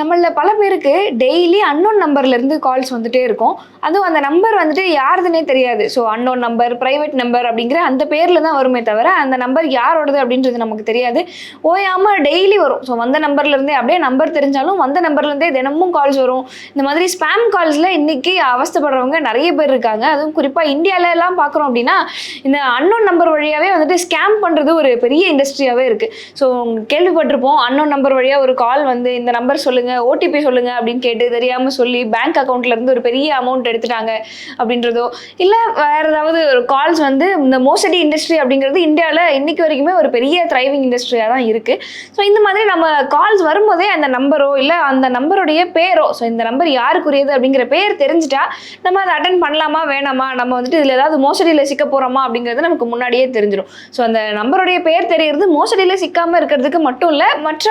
நம்மள பல பேருக்கு டெய்லி அன்னோன் நம்பர்ல இருந்து கால்ஸ் வந்துட்டே இருக்கும். அதுவும் அந்த நம்பர் வந்துட்டு யாருதுன்னே தெரியாது. So unknown number private number அப்படிங்கிற அந்த பேர்ல தான் வருமே தவிர அந்த நம்பர் யாரோடது அப்படின்றது நமக்கு தெரியாது. ஓயாம டெய்லி வரும். ஸோ வந்த நம்பர்ல இருந்தே அப்படியே நம்பர் தெரிஞ்சாலும் வந்த நம்பர்ல இருந்தே தினமும் கால்ஸ் வரும். இந்த மாதிரி ஸ்பாம் கால்ஸ்ல இன்னைக்கு அவஸ்தப்படுறவங்க நிறைய பேர் இருக்காங்க. அதுவும் குறிப்பா இந்தியால எல்லாம் பார்க்குறோம் அப்படின்னா இந்த அன்னோன் நம்பர் வழியாவே வந்துட்டு ஸ்கேம் பண்றது ஒரு பெரிய இண்டஸ்ட்ரியாவே இருக்கு. ஸோ கேள்விப்பட்டிருப்போம். அன்னோன் நம்பர் வழியா ஒரு கால் வந்து இந்த நம்பர் சொல்லுங்க ஓடிபி சொல்லுங்க அப்படின்னு கேட்டு தெரியாம சொல்லி பேங்க் அக்கௌண்ட்ல இருந்து ஒரு பெரிய அமௌண்ட் எடுத்துட்டாங்க அப்படின்றதோ இல்ல வேற ஏதாவது ஒரு கால்ஸ் வந்து இந்த மோசடி இண்டஸ்ட்ரி அப்படிங்கிறது இந்தியாவில் இன்னைக்கு வரைக்குமே ஒரு பெரிய த்ரைவிங் இண்டஸ்ட்ரியாக தான் இருக்கு. ஸோ இந்த மாதிரி நம்ம கால்ஸ் வரும்போதே அந்த நம்பரோ இல்லை அந்த நம்பருடைய பேரோ ஸோ இந்த நம்பர் யாருக்குரியது அப்படிங்கிற பேர் தெரிஞ்சுட்டா நம்ம அதை அட்டன் பண்ணலாமா வேணாமா நம்ம வந்துட்டு இதில் ஏதாவது மோசடியில் சிக்க போகிறோமா அப்படிங்கிறது நமக்கு முன்னாடியே தெரிஞ்சிடும் ஸோ அந்த நம்பருடைய பேர் தெரியறது மோசடியில் சிக்காமல் இருக்கிறதுக்கு மட்டும் இல்லை மற்ற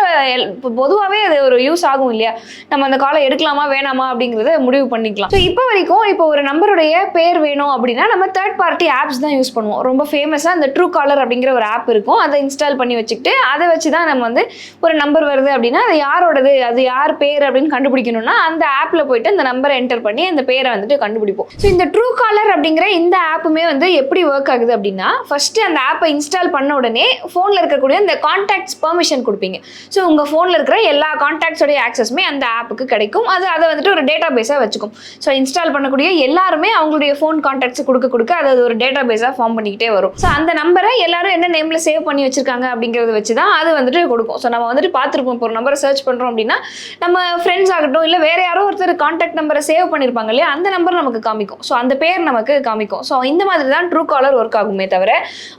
பொதுவாகவே அது ஒரு யூஸ் ஆகும். இல்லையா? நம்ம அந்த காலை எடுக்கலாமா வேணாமா அப்படிங்கிறத முடிவு பண்ணிக்கலாம். ஸோ இப்போ வரைக்கும் இப்போ ஒரு நம்பருடைய பேர் வேணும் அப்படின்னா நம்ம தேர்ட் பார்ட்டி ஆப்ஸ் தான் யூஸ் பண்ணுவோம். ரொம்ப ஃபேமஸாக அந்த ட்ரூ காலர் அப்படிங்கிற ஒரு ஆப் இருக்கும். அதை இன்ஸ்டால் பண்ணி வச்சுக்கிட்டு அதை வச்சு தான் நம்ம வந்து ஒரு நம்பர் வருது அப்படின்னா அது யாரோடது அது யார் பேர் அப்படின்னு கண்டுபிடிக்கணும்னா அந்த ஆப்பில் போயிட்டு அந்த நம்பரை என்டர் பண்ணி அந்த பேரை வந்துட்டு கண்டுபிடிப்போம். ஸோ இந்த ட்ரூ காலர் அப்படிங்கிற இந்த ஆப்புமே வந்து எப்படி ஒர்க் ஆகுது அப்படின்னா ஃபர்ஸ்ட் அந்த ஆப்பை இன்ஸ்டால் பண்ண உடனே ஃபோனில் இருக்கக்கூடிய இந்த கான்டாக்ட்ஸ் பெர்மிஷன் கொடுப்பீங்க. ஸோ உங்கள் ஃபோனில் இருக்கிற எல்லா கான்டாக்ட்ஸோடைய ஆக்சஸுமே அந்த ஆப்புக்கு கிடைக்கும். அது அதை வந்துட்டு ஒரு டேட்டா பேஸாக வச்சுக்கும். ஸோ இன்ஸ்டால் பண்ணக்கூடிய எல்லாருமே அவங்களுடைய ஃபோன் கான்டாக்ட்ஸ் கொடுக்க கொடுக்க அது அது ஒரு டேட்டா பேஸாக ஃபார்ம் பண்ணிக்கிட்டே வரும். ஸோ அந்த நம்பரை எல்லாரும் என்ன நேமில் சேவ் பண்ணி வச்சிருக்காங்க அப்படிங்கிறத வச்சு தான் அது வந்துட்டு கொடுக்கும். ஸோ நம்ம வந்துட்டு பார்த்துருப்போம். இப்போ ஒரு நம்பரை சர்ச் பண்ணுறோம் அப்படின்னா நம்ம ஃப்ரெண்ட்ஸ் ஆகட்டும் இல்லை வேறு யாரோ ஒருத்தர் கான்டாக்ட் நம்பரை சேவ் பண்ணியிருப்பாங்க இல்லையா அந்த நம்பர் நமக்கு காமிக்கும். ஸோ அந்த பேர் நமக்கு காமிக்கும். ஸோ இந்த மாதிரி தான் ட்ரூ காலர் ஒர்க் ஆகுமே தவிர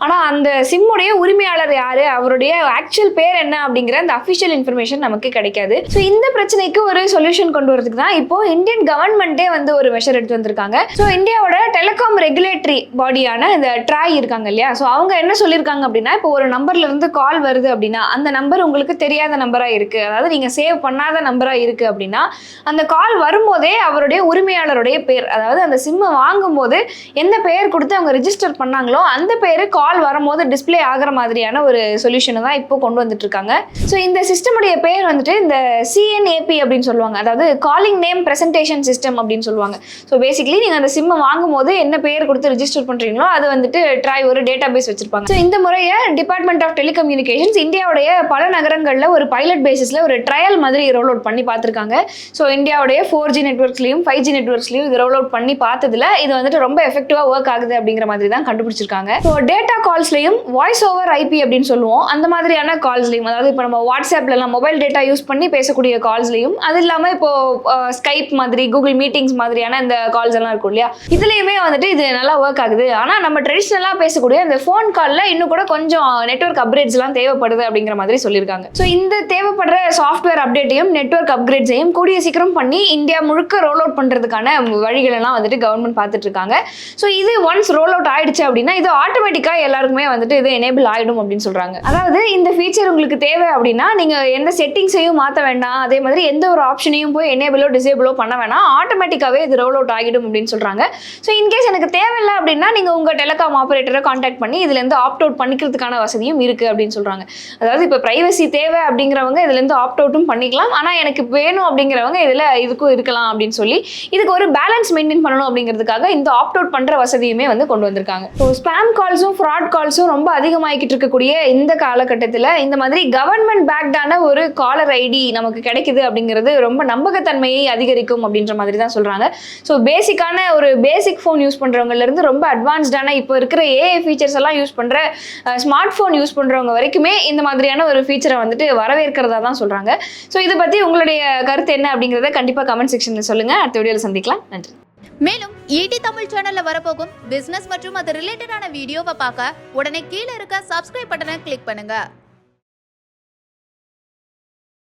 ஆனால் அந்த சிம்முடைய உரிமையாளர் யார் அவருடைய ஆக்சுவல் பேர் என்ன அப்படிங்கிற அந்த அஃபிஷியல் இன்ஃபர்மேஷன் நமக்கு கிடைக்காது. ஸோ இந்த இந்த பிரச்சனைக்கு ஒரு சொல்யூஷன் கொண்டு வரதுக்கு தான் இப்போ இந்தியன் கவர்மெண்ட்டே வந்து ஒரு மெஷர் எடுத்து வந்திருக்காங்க. ஸோ இந்தியாவோட டெலிகாம் ரெகுலேட்டரி பாடியான இந்த ட்ராய் இருக்காங்க இல்லையா? ஸோ அவங்க என்ன சொல்லியிருக்காங்க அப்படின்னா இப்போ ஒரு நம்பர்ல இருந்து கால் வருது அப்படின்னா அந்த நம்பர் உங்களுக்கு தெரியாத நம்பராக இருக்கு. அதாவது நீங்க சேவ் பண்ணாத நம்பரா இருக்கு அப்படின்னா அந்த கால் வரும்போதே அவருடைய உரிமையாளருடைய பேர் அதாவது அந்த சிம்மை வாங்கும்போது எந்த பெயர் கொடுத்து அவங்க ரிஜிஸ்டர் பண்ணாங்களோ அந்த பேர் கால் வரும்போது டிஸ்ப்ளே ஆகிற மாதிரியான ஒரு சொல்யூஷனை தான் இப்போ கொண்டு வந்துட்டு இருக்காங்க. ஸோ இந்த சிஸ்டமுடைய பேர் வந்துட்டு இந்த சி சிஎன்ஏபி அப்படின்னு சொல்லுவாங்க. அதாவது காலிங் நேம் ப்ரெசன்டேஷன் சிஸ்டம் அப்படின்னு சொல்லுவாங்க. ஸோ பேசிக்கலி நீங்கள் அந்த சிம்மை வாங்கும்போது என்ன பேர் கொடுத்து ரிஜிஸ்டர் பண்ணுறீங்களோ அது வந்துட்டு ட்ரை ஒரு டேட்டா பேஸ் வச்சிருப்பாங்க. ஸோ இந்த முறையை டிபார்ட்மெண்ட் ஆஃப் டெலிகம்யூனிகேஷன்ஸ் இந்தியாவுடைய பல நகரங்களில் ஒரு பைலட் பேசிஸில் ஒரு ட்ரையல் மாதிரி ரோல் அவுட் பண்ணி பார்த்துருக்காங்க. ஸோ இந்தியாவுடைய ஃபோர் ஜி நெட்ஒர்க்ஸ்லையும் ஃபைவ் ஜி நெட்ஒர்க்ஸ்லையும் இது ரோல் அவுட் பண்ணி பார்த்ததுல இது வந்துட்டு ரொம்ப எஃபெக்டிவாக ஒர்க் ஆகுது அப்படிங்கிற மாதிரி தான் கண்டுபிடிச்சிருக்காங்க. ஸோ டேட்டா கால்ஸ்லையும் வாய்ஸ் ஓவர் ஐபி அப்படின்னு சொல்லுவோம். அந்த மாதிரியான கால்ஸ்லையும் அதாவது இப்போ நம்ம வாட்ஸ்அப்லலாம் மொபைல் டேட்டா யூஸ் பண்ணி பேசக்கூடிய கால்ஸ்லையும் அது இல்லாமல் இப்போ ஸ்கைப் மாதிரி கூகுள் மீட்டிங்ஸ் மாதிரியான இந்த கால்ஸ் எல்லாம் இருக்கும் இல்லையா? இதுலேயுமே வந்துட்டு இது நல்லா ஒர்க் ஆகுது. ஆனால் நம்ம ட்ரெடிஷ்னலாக பேசக்கூடிய இந்த ஃபோன் காலில் இன்னும் கூட கொஞ்சம் நெட்ஒர்க் அப்கிரேட்ஸ்லாம் தேவைப்படுது அப்படிங்கிற மாதிரி சொல்லியிருக்காங்க. ஸோ இந்த தேவைப்படுற சாஃப்ட்வேர் அப்டேட்டையும் நெட்ஒர்க் அப்கிரேட்ஸையும் கூடிய சீக்கிரம் பண்ணி இந்தியா முழுக்க ரோல் அவுட் பண்ணுறதுக்கான வழிகளெல்லாம் வந்துட்டு கவர்மெண்ட் பார்த்துட்டு இருக்காங்க. ஸோ இது ஒன்ஸ் ரோல் அவுட் ஆயிடுச்சு அப்படின்னா இது ஆட்டோமேட்டிக்காக எல்லாருக்குமே வந்துட்டு இது எனேபிள் ஆகிடும் அப்படின்னு சொல்கிறாங்க அதாவது இந்த ஃபீச்சர் உங்களுக்கு தேவை அப்படின்னா நீங்கள் எந்த செட்டிங்ஸையும் மாற்ற வேண்டாம். அதே மாதிரி எந்த ஒரு ஆப்ஷனையும் போய் எனேபிளோ டிசேபிளோ பண்ண வேணாம். ஆட்டோமேட்டிக்காகவே இது ரோல் அவுட் ஆகிடும் அப்படின்னு சொல்கிறாங்க ஸோ இன்கேஸ் எனக்கு தேவையில்லை அப்படின்னா நீங்கள் உங்கள் டெலிகாம் ஆப்ரேட்டரை காண்டாக்ட் பண்ணி இதுலேருந்து ஆப்ட் அவுட் பண்ணிக்கிறதுக்கான வசதியும் இருக்குது அப்படின்னு சொல்கிறாங்க அதாவது இப்போ ப்ரைவசி தேவை அப்படிங்கிறவங்க இதுலேருந்து ஆப்ட் அவுட்டும் பண்ணிக்கலாம். ஆனால் எனக்கு வேணும் அப்படிங்கிறவங்க இதில் இதுக்கும் இருக்கலாம் அப்படின்னு சொல்லி இதுக்கு ஒரு பேலன்ஸ் மெயின்டைன் பண்ணணும் அப்படிங்கிறதுக்காக இந்த ஆப்ட் அவுட் பண்ணுற வசதியுமே வந்து கொண்டு வந்திருக்காங்க. ஸோ ஸ்பேம் கால்ஸும் ஃப்ராட் கால்ஸும் ரொம்ப அதிகமாகிக்கிட்டு இருக்கக்கூடிய இந்த காலகட்டத்தில் இந்த மாதிரி கவர்மெண்ட் பேக்டான ஒரு காலர் ஐடி நமக்கு கிடைக்குது அப்படிங்கிறது ரொம்ப நம்பகத்தன்மையை அதிகரிக்கும் அப்படின்ற மாதிரி தான் சொல்கிறாங்க ஸோ பேசிக்கான ஒரு பேசிக் ஃபோன் யூஸ் பண்ணுறவங்கலேருந்து ரொம்ப அட்வான்ஸ்டான இப்போ இருக்கிற ஏஐ ஃபீச்சர்ஸ் எல்லாம் யூஸ் பண்ணுற ஸ்மார்ட் ஃபோன் யூஸ் பண்ணுறவங்க வரைக்குமே இந்த மாதிரியான ஒரு ஃபீச்சரை வந்துட்டு வரவேற்கிறதா தான் சொல்கிறாங்க ஸோ இதை பற்றி உங்களுடைய கருத்து என்ன அப்படிங்கிறத கண்டிப்பாக கமெண்ட் செக்ஷனில் சொல்லுங்கள் அடுத்த வீடியோவில் சந்திக்கலாம். நன்றி. மேலும் ஈடி தமிழ் சேனல்ல வரப்போகும் பிசினஸ் மற்றும் அது ரிலேட்டடான வீடியோவை பார்க்க உடனே கீழே இருக்க சப்ஸ்கிரைப் பட்டனை கிளிக் பண்ணுங்க.